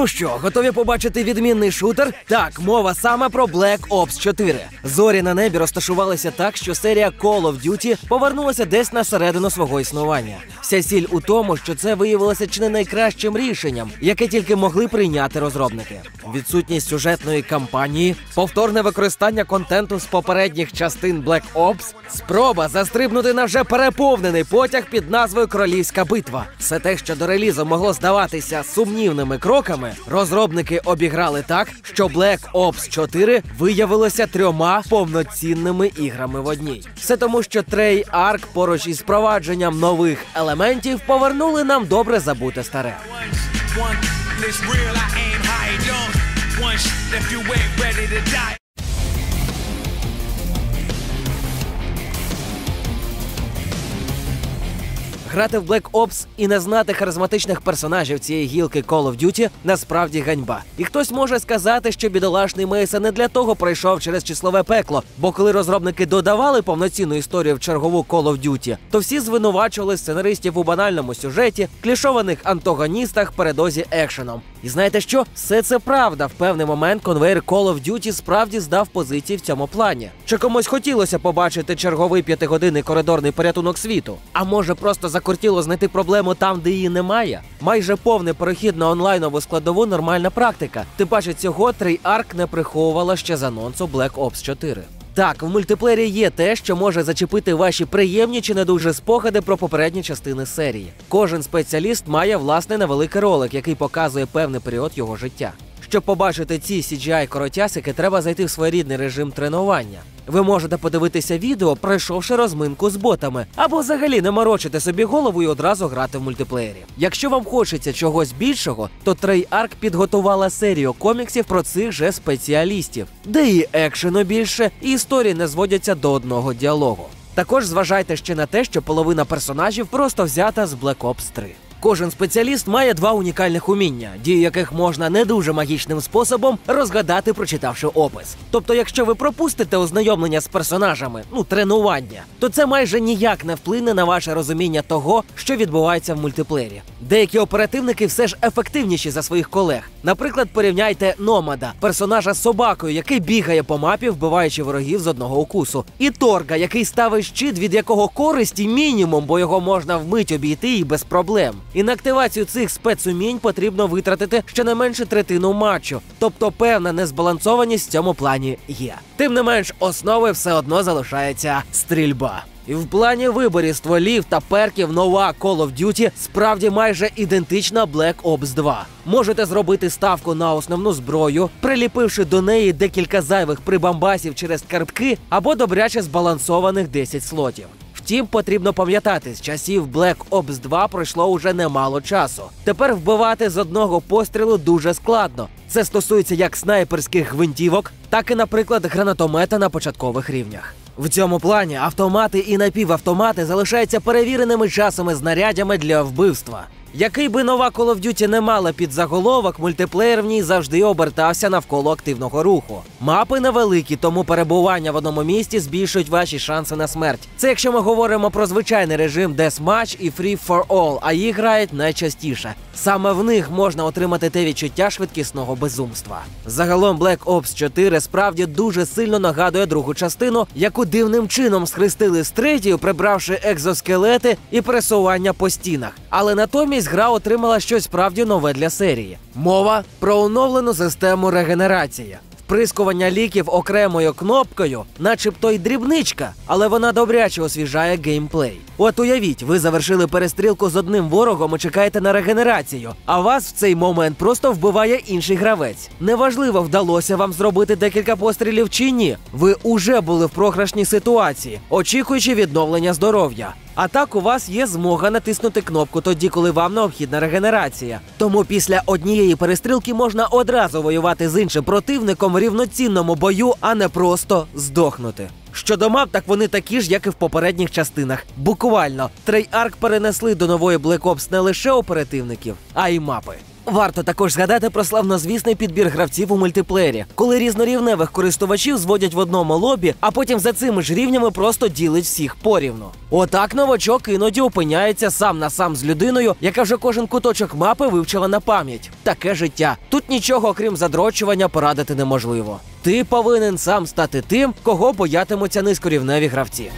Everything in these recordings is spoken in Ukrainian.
Ну що, готові побачити відмінний шутер? Так, мова саме про Black Ops 4. Зорі на небі розташувалися так, що серія Call of Duty повернулася десь на середину свого існування. Вся сіль у тому, що це виявилося чи не найкращим рішенням, яке тільки могли прийняти розробники. Відсутність сюжетної кампанії, повторне використання контенту з попередніх частин Black Ops, спроба застрибнути на вже переповнений потяг під назвою Королівська битва. Все те, що до релізу могло здаватися сумнівними кроками, розробники обіграли так, що Black Ops 4 виявилося трьома повноцінними іграми в одній. Все тому, що Трей Арк поруч із впровадженням нових елементів повернули нам добре забуте старе. It's real. Грати в Black Ops і не знати харизматичних персонажів цієї гілки Call of Duty насправді ганьба. І хтось може сказати, що бідолашний Мейса не для того пройшов через числове пекло, бо коли розробники додавали повноцінну історію в чергову Call of Duty, то всі звинувачували сценаристів у банальному сюжеті, клішованих антагоністах, передозі екшеном. І знаєте що? Все це правда. В певний момент конвейер Call of Duty справді здав позиції в цьому плані. Чи комусь хотілося побачити черговий п'ятигодинний коридорний порятунок світу? А може просто закортіло знайти проблему там, де її немає? Майже повний перехід на онлайнову складову нормальна практика. Тим паче цього Treyarch не приховувала ще з анонсу Black Ops 4. Так, в мультиплеєрі є те, що може зачепити ваші приємні чи не дуже спогади про попередні частини серії. Кожен спеціаліст має власний невеликий ролик, який показує певний період його життя. Щоб побачити ці CGI коротясики, треба зайти в своєрідний режим тренування. Ви можете подивитися відео, пройшовши розминку з ботами, або взагалі не морочити собі голову і одразу грати в мультиплеєрі. Якщо вам хочеться чогось більшого, то Treyarch підготувала серію коміксів про цих же спеціалістів, де і екшену більше, і історії не зводяться до одного діалогу. Також зважайте ще на те, що половина персонажів просто взята з Black Ops 3. Кожен спеціаліст має два унікальних уміння, дію яких можна не дуже магічним способом розгадати, прочитавши опис. Тобто, якщо ви пропустите ознайомлення з персонажами, ну тренування, то це майже ніяк не вплине на ваше розуміння того, що відбувається в мультиплеєрі. Деякі оперативники все ж ефективніші за своїх колег. Наприклад, порівняйте Номада, персонажа з собакою, який бігає по мапі, вбиваючи ворогів з одного укусу, і Торга, який ставить щит, від якого користі мінімум, бо його можна вмить обійти і без проблем. І на активацію цих спецумінь потрібно витратити щонайменше третину матчу, тобто певна незбалансованість в цьому плані є. Тим не менш, основою все одно залишається стрільба. І в плані виборів стволів та перків нова Call of Duty справді майже ідентична Black Ops 2. Можете зробити ставку на основну зброю, приліпивши до неї декілька зайвих прибамбасів через картки або добряче збалансованих 10 слотів. Втім, потрібно пам'ятати, з часів Black Ops 2 пройшло уже немало часу. Тепер вбивати з одного пострілу дуже складно. Це стосується як снайперських гвинтівок, так і, наприклад, гранатомета на початкових рівнях. В цьому плані автомати і напівавтомати залишаються перевіреними часами знарядями для вбивства. Який би нова Call of Duty не мала під заголовок, мультиплеєр в ній завжди обертався навколо активного руху. Мапи невеликі, тому перебування в одному місті збільшують ваші шанси на смерть. Це якщо ми говоримо про звичайний режим Deathmatch і Free for All, а їх грають найчастіше. Саме в них можна отримати те відчуття швидкісного безумства. Загалом Black Ops 4 справді дуже сильно нагадує другу частину, яку дивним чином схрестили з третьою, прибравши екзоскелети і пересування по стінах. Але натомість гра отримала щось справді нове для серії. Мова про оновлену систему регенерації. Вприскування ліків окремою кнопкою, начебто й дрібничка, але вона добряче освіжає геймплей. От уявіть, ви завершили перестрілку з одним ворогом і чекаєте на регенерацію, а вас в цей момент просто вбиває інший гравець. Неважливо, вдалося вам зробити декілька пострілів чи ні. Ви уже були в програшній ситуації, очікуючи відновлення здоров'я. А так у вас є змога натиснути кнопку тоді, коли вам необхідна регенерація. Тому після однієї перестрілки можна одразу воювати з іншим противником в рівноцінному бою, а не просто здохнути. Щодо мап, так вони такі ж, як і в попередніх частинах. Буквально трейарк перенесли до нової Black Ops не лише оперативників, а й мапи. Варто також згадати про славнозвісний підбір гравців у мультиплеєрі, коли різнорівневих користувачів зводять в одному лобі, а потім за цими ж рівнями просто ділить всіх порівну. Отак новачок іноді опиняється сам на сам з людиною, яка вже кожен куточок мапи вивчила на пам'ять. Таке життя. Тут нічого, окрім задрочування, порадити неможливо. Ти повинен сам стати тим, кого боятимуться низькорівневі гравці.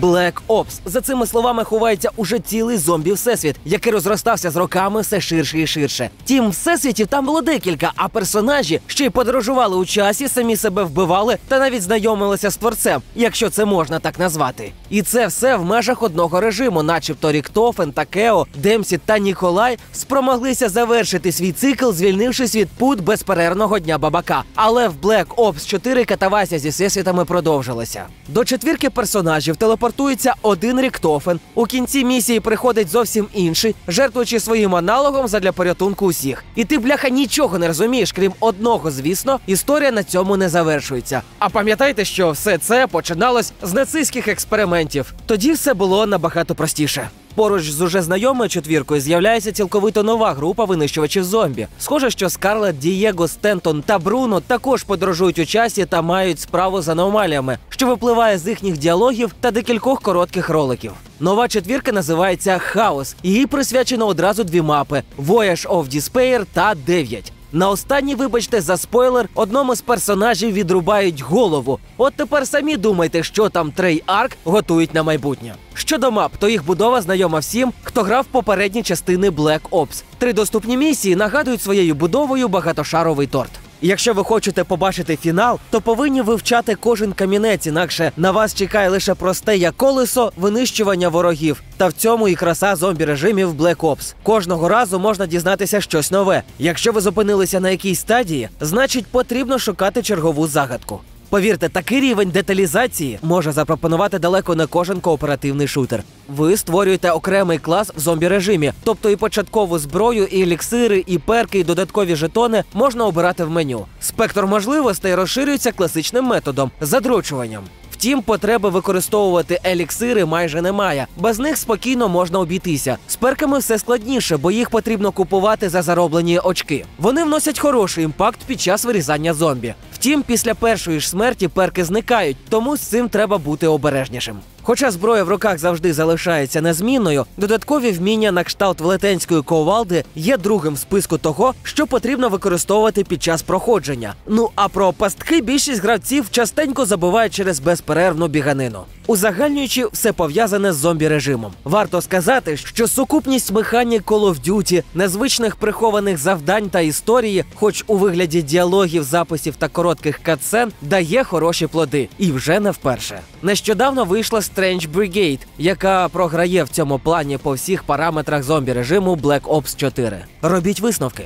Black Ops. За цими словами ховається уже цілий зомбі всесвіт, який розростався з роками все ширше і ширше. Тім всесвітів там було декілька, а персонажі ще й подорожували у часі, самі себе вбивали та навіть знайомилися з творцем, якщо це можна так назвати. І це все в межах одного режиму, начебто Ріктофен, Такео, Демсі та Ніколай спромоглися завершити свій цикл, звільнившись від пут безперервного дня бабака. Але в Black Ops 4 катавасія зі всесвітами продовжилася. До четвірки персонажів телепортується один Ріктофен. У кінці місії приходить зовсім інший, жертвуючи своїм аналогом задля порятунку усіх. І ти, бляха, нічого не розумієш, крім одного, звісно, історія на цьому не завершується. А пам'ятайте, що все це починалось з нацистських експериментів. Тоді все було набагато простіше. Поруч з уже знайомою четвіркою з'являється цілковито нова група винищувачів зомбі. Схоже, що Скарлет, Дієго, Стентон та Бруно також подорожують у часі та мають справу з аномаліями, що випливає з їхніх діалогів та декількох коротких роликів. Нова четвірка називається Хаос. Їй присвячено одразу дві мапи: Voyage of Despair та 9. На останній, вибачте, за спойлер, одному з персонажів відрубають голову. От тепер самі думайте, що там Трей Арк готують на майбутнє. Щодо мап, то їх будова знайома всім, хто грав попередні частини Black Ops. Три доступні місії нагадують своєю будовою багатошаровий торт. Якщо ви хочете побачити фінал, то повинні вивчати кожен камінець, інакше на вас чекає лише просте як колесо винищування ворогів. Та в цьому і краса зомбі режимів Black Ops. Кожного разу можна дізнатися щось нове. Якщо ви зупинилися на якійсь стадії, значить потрібно шукати чергову загадку. Повірте, такий рівень деталізації може запропонувати далеко не кожен кооперативний шутер. Ви створюєте окремий клас в зомбі режимі, тобто і початкову зброю, і еліксири, і перки, і додаткові жетони можна обирати в меню. Спектр можливостей розширюється класичним методом задрочуванням. Втім, потреби використовувати еліксири майже немає. Без них спокійно можна обійтися. З перками все складніше, бо їх потрібно купувати за зароблені очки. Вони вносять хороший імпакт під час вирізання зомбі. Втім, після першої ж смерті перки зникають, тому з цим треба бути обережнішим. Хоча зброя в руках завжди залишається незмінною, додаткові вміння на кшталт велетенської ковалди є другим в списку того, що потрібно використовувати під час проходження. Ну а про пастки більшість гравців частенько забувають через безперервну біганину. Узагальнюючи все пов'язане з зомбі режимом. Варто сказати, що сукупність механік Call of Duty, незвичних прихованих завдань та історії, хоч у вигляді діалогів, записів та коротких катсцен, дає хороші плоди, і вже не вперше. Нещодавно вийшла Strange Brigade, яка програє в цьому плані по всіх параметрах зомбі режиму Black Ops 4. Робіть висновки.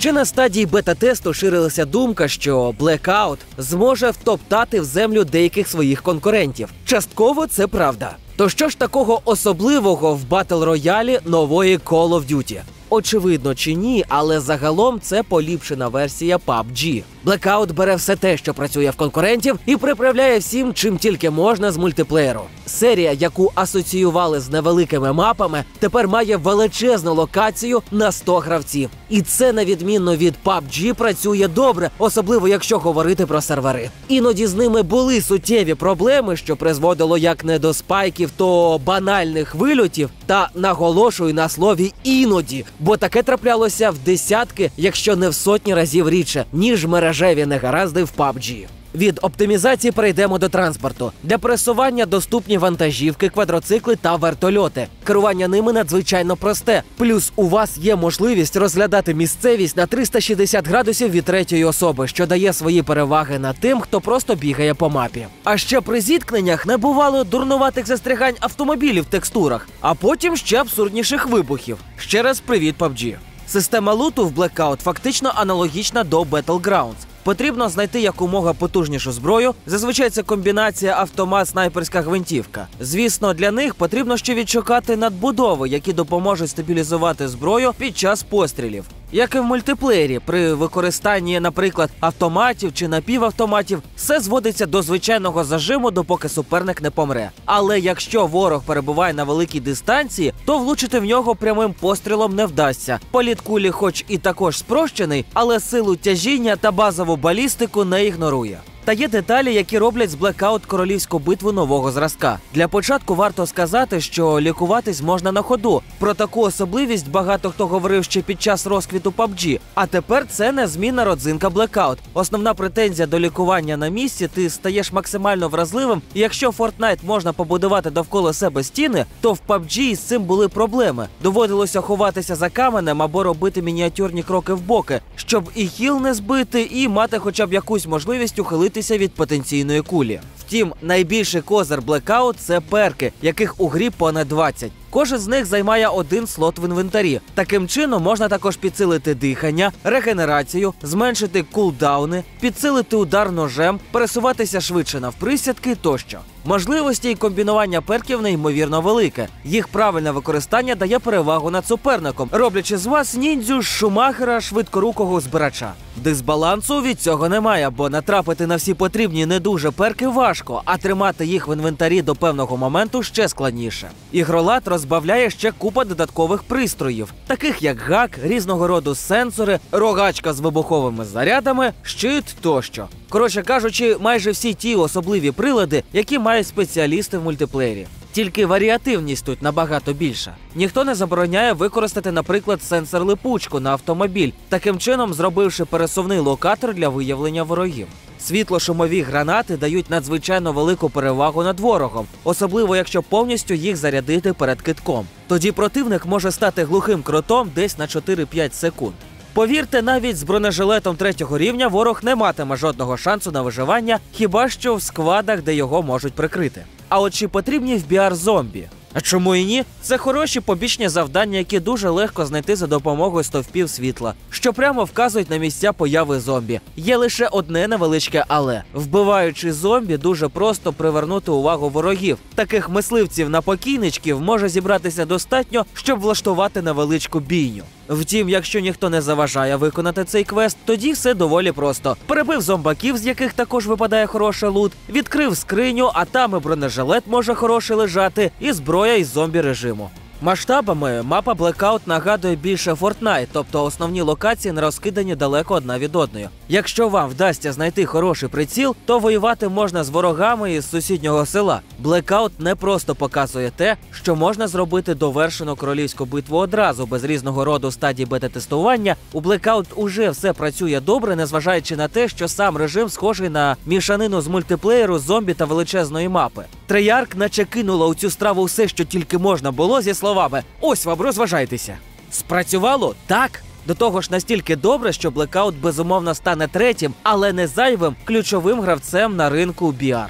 Ще на стадії бета-тесту ширилася думка, що Blackout зможе втоптати в землю деяких своїх конкурентів. Частково це правда. То що ж такого особливого в батл роялі нової Call of Duty? Очевидно чи ні, але загалом це поліпшена версія PUBG. Blackout бере все те, що працює в конкурентів, і приправляє всім, чим тільки можна з мультиплеєру. Серія, яку асоціювали з невеликими мапами, тепер має величезну локацію на 100 гравців. І це на відміну від PUBG працює добре, особливо якщо говорити про сервери. Іноді з ними були суттєві проблеми, що призводило як не до спайків, то банальних вильотів. Та наголошую на слові іноді, бо таке траплялося в десятки, якщо не в сотні разів рідше, ніж мережеві негаразди в PUBG. Від оптимізації перейдемо до транспорту. Для пересування доступні вантажівки, квадроцикли та вертольоти. Керування ними надзвичайно просте. Плюс у вас є можливість розглядати місцевість на 360 градусів від третьої особи, що дає свої переваги над тим, хто просто бігає по мапі. А ще при зіткненнях не бувало дурнуватих застрягань автомобілів в текстурах, а потім ще абсурдніших вибухів. Ще раз привіт, PUBG. Система луту в Blackout фактично аналогічна до Battlegrounds. Потрібно знайти якомога потужнішу зброю. Зазвичай це комбінація автомат снайперська гвинтівка. Звісно, для них потрібно ще відшукати надбудови, які допоможуть стабілізувати зброю під час пострілів. Як і в мультиплеєрі, при використанні, наприклад, автоматів чи напівавтоматів, все зводиться до звичайного зажиму, допоки суперник не помре. Але якщо ворог перебуває на великій дистанції, то влучити в нього прямим пострілом не вдасться. Політ кулі, хоч і також спрощений, але силу тяжіння та базову балістику не ігнорує. Та є деталі, які роблять з блекаут королівську битву нового зразка. Для початку варто сказати, що лікуватись можна на ходу. Про таку особливість багато хто говорив ще під час розквіту PUBG. А тепер це незмінна родзинка блекаут. Основна претензія до лікування на місці ти стаєш максимально вразливим. І якщо Fortnite можна побудувати довкола себе стіни, то в PUBG із цим були проблеми. Доводилося ховатися за каменем або робити мініатюрні кроки в боки, щоб і хіл не збити, і мати хоча б якусь можливість ухилитися від потенційної кулі. Втім, найбільший козир Blackout – це перки, яких у грі понад 20. Кожен з них займає один слот в інвентарі. Таким чином можна також підсилити дихання, регенерацію, зменшити кулдауни, підсилити удар ножем, пересуватися швидше навприсядки тощо. Можливості і комбінування перків неймовірно велике. Їх правильне використання дає перевагу над суперником, роблячи з вас ніндзю шумахера швидкорукого збирача. Дисбалансу від цього немає, бо натрапити на всі потрібні не дуже перки важко, а тримати їх в інвентарі до певного моменту ще складніше. Ігролад розбавляє ще купа додаткових пристроїв, таких як гак, різного роду сенсори, рогачка з вибуховими зарядами, щит тощо. Коротше кажучи, майже всі ті особливі прилади, які мають спеціалісти в мультиплеєрі. Тільки варіативність тут набагато більша. Ніхто не забороняє використати, наприклад, сенсор липучку на автомобіль, таким чином зробивши пересувний локатор для виявлення ворогів. Світло-шумові гранати дають надзвичайно велику перевагу над ворогом, особливо якщо повністю їх зарядити перед китком. Тоді противник може стати глухим кротом десь на 4-5 секунд. Повірте, навіть з бронежилетом третього рівня ворог не матиме жодного шансу на виживання, хіба що в складах, де його можуть прикрити. А от чи потрібні в біар зомбі? А чому і ні? Це хороші побічні завдання, які дуже легко знайти за допомогою стовпів світла, що прямо вказують на місця появи зомбі. Є лише одне невеличке але вбиваючи зомбі, дуже просто привернути увагу ворогів. Таких мисливців на покійничків може зібратися достатньо, щоб влаштувати невеличку бійню. Втім, якщо ніхто не заважає виконати цей квест, тоді все доволі просто. Перебив зомбаків, з яких також випадає хороший лут, відкрив скриню, а там і бронежилет може хороший лежати, і зброя із зомбі режиму. Масштабами мапа Blackout нагадує більше Fortnite, тобто основні локації не розкидані далеко одна від одної. Якщо вам вдасться знайти хороший приціл, то воювати можна з ворогами із сусіднього села. Blackout не просто показує те, що можна зробити довершену королівську битву одразу без різного роду стадій бета-тестування. У Blackout уже все працює добре, незважаючи на те, що сам режим схожий на мішанину з мультиплеєру, зомбі та величезної мапи. Треярк наче кинула у цю страву все, що тільки можна було зі словами: ось вам розважайтеся. Спрацювало так. До того ж настільки добре, що Blackout безумовно стане третім, але не зайвим ключовим гравцем на ринку BR.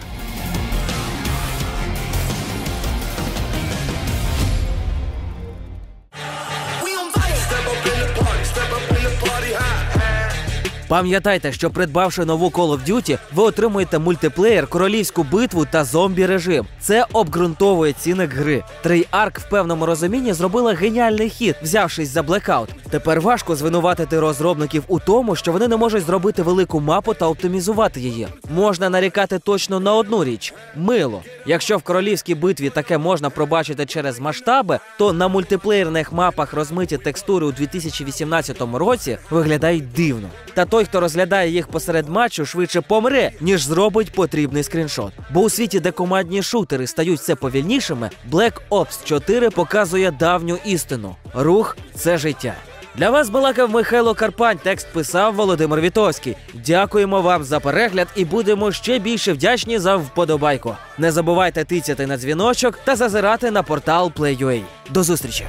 Пам'ятайте, що придбавши нову Call of Duty, ви отримуєте мультиплеєр, королівську битву та зомбі режим. Це обґрунтовує цінник гри. Treyarch в певному розумінні зробила геніальний хід, взявшись за Blackout. Тепер важко звинуватити розробників у тому, що вони не можуть зробити велику мапу та оптимізувати її. Можна нарікати точно на одну річ мило. Якщо в королівській битві таке можна пробачити через масштаби, то на мультиплеєрних мапах розмиті текстури у 2018 році виглядають дивно. Та той, хто розглядає їх посеред матчу, швидше помре, ніж зробить потрібний скріншот. Бо у світі, де командні шутери стають все повільнішими, Black Ops 4 показує давню істину: рух це життя. Для вас балакав Михайло Карпань. Текст писав Володимир Вітовський. Дякуємо вам за перегляд і будемо ще більше вдячні за вподобайку. Не забувайте тицяти на дзвіночок та зазирати на портал Play.ua. До зустрічі!